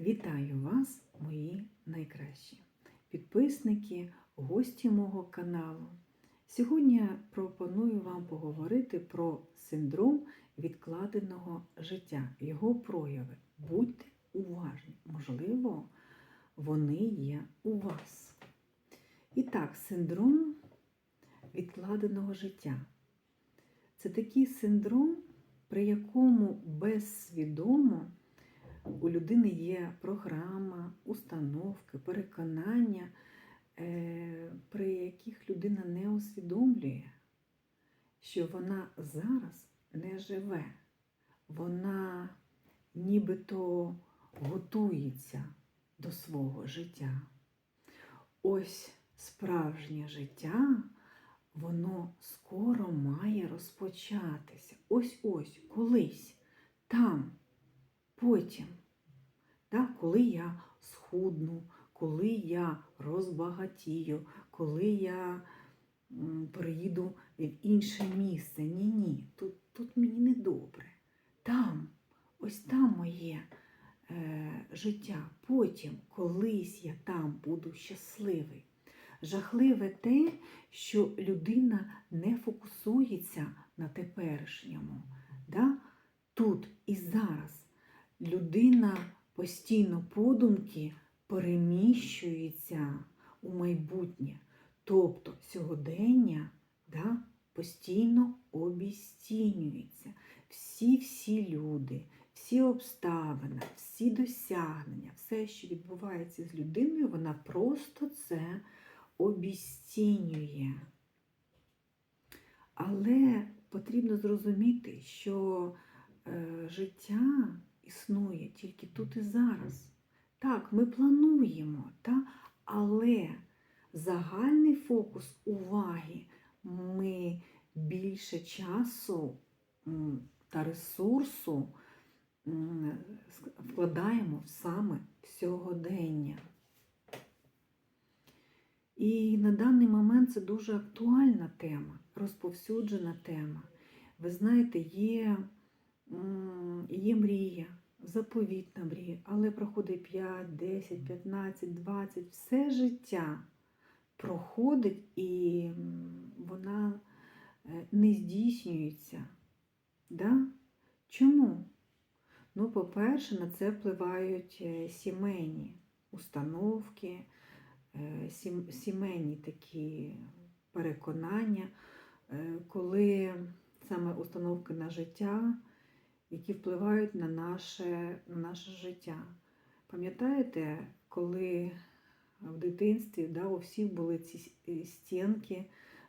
Вітаю вас, мої найкращі підписники, гості мого каналу. Сьогодні я пропоную вам поговорити про синдром відкладеного життя, його прояви. Будьте уважні, можливо, вони є у вас. І так, синдром відкладеного життя. Це такий синдром, при якому безсвідомо у людини є програма, установки, переконання, е, при яких людина не усвідомлює, що вона зараз не живе, вона нібито готується до свого життя. Ось справжнє життя, воно скоро має розпочатися. Ось-ось, колись, там, потім. Так, коли я схудну, коли я розбагатію, коли я м, переїду в інше місце. Ні, ні, тут, тут мені не добре. Там, ось там моє е, життя. Потім, колись я там буду щасливий. Жахливе те, що людина не фокусується на теперішньому. Да? Тут і зараз людина постійно подумки переміщується у майбутнє. Тобто сьогодення да, постійно обіцінюється. Всі-всі люди, всі обставини, всі досягнення, все, що відбувається з людиною, вона просто це обіцінює. Але потрібно зрозуміти, що е, життя існує тільки тут і зараз. Так, ми плануємо, та? але загальний фокус уваги ми більше часу та ресурсу вкладаємо саме в сьогодення. І на даний момент це дуже актуальна тема, розповсюджена тема. Ви знаєте, є, є мрія, заповітна мрія, але проходить 5, 10, 15, 20, все життя проходить і вона е, не здійснюється. Да? Чому? Ну, по-перше, на це впливають е, сімейні установки, е, сімейні такі переконання, коли саме установки на життя, які впливають на наше, на наше життя. Пам'ятаєте, коли в дитинстві да, у всіх були ці е, стінки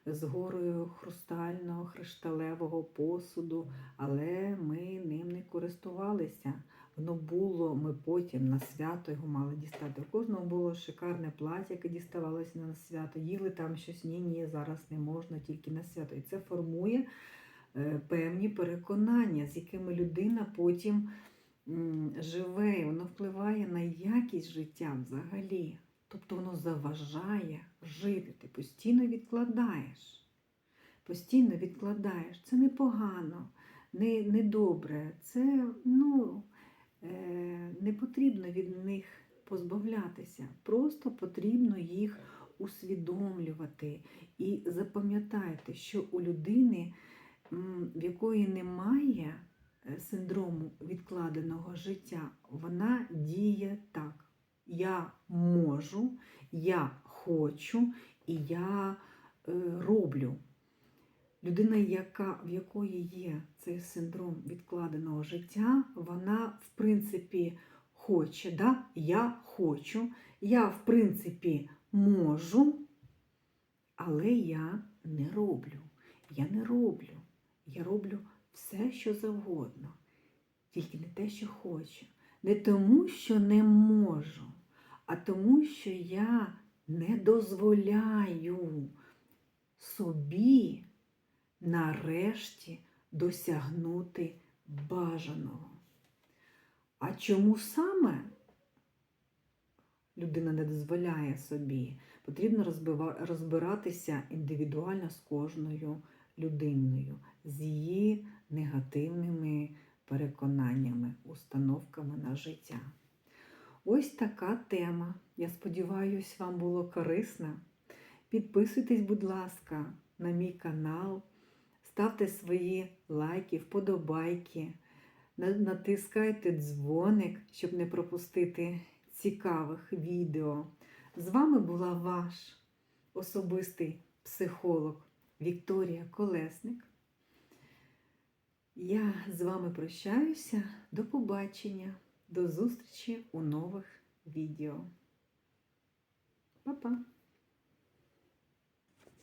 з горою хрустального, хришталевого посуду, але ми ним не користувалися. Воно було, ми потім на свято його мали дістати. У кожного було шикарне плаття, яке діставалося на свято. Їли там щось, ні, ні, зараз не можна, тільки на свято. І це формує певні переконання, з якими людина потім живе, і воно впливає на якість життя взагалі. Тобто воно заважає жити. Ти постійно відкладаєш. Постійно відкладаєш. Це непогано, не, не добре. Це ну, е, не потрібно від них позбавлятися. Просто потрібно їх усвідомлювати. І запам'ятайте, що у людини, в якої немає е, синдрому відкладеного життя, вона діє так. Я можу, я хочу і я е, роблю. Людина, яка, в якої є цей синдром відкладеного життя, вона, в принципі, хоче, да? я хочу, я, в принципі, можу, але я не роблю. Я не роблю. Я роблю все, що завгодно, тільки не те, що хочу. Не тому, що не можу, а тому, що я не дозволяю собі нарешті досягнути бажаного. А чому саме людина не дозволяє собі? Потрібно розбиратися індивідуально з кожною людиною, з її негативними переконаннями, установками на життя. Ось така тема. Я сподіваюся, вам було корисно. Підписуйтесь, будь ласка, на мій канал, ставте свої лайки, вподобайки, натискайте дзвоник, щоб не пропустити цікавих відео. З вами була ваш особистий психолог Вікторія Колесник. Я з вами прощаюся. До побачення, до зустрічі у нових відео. Па-па!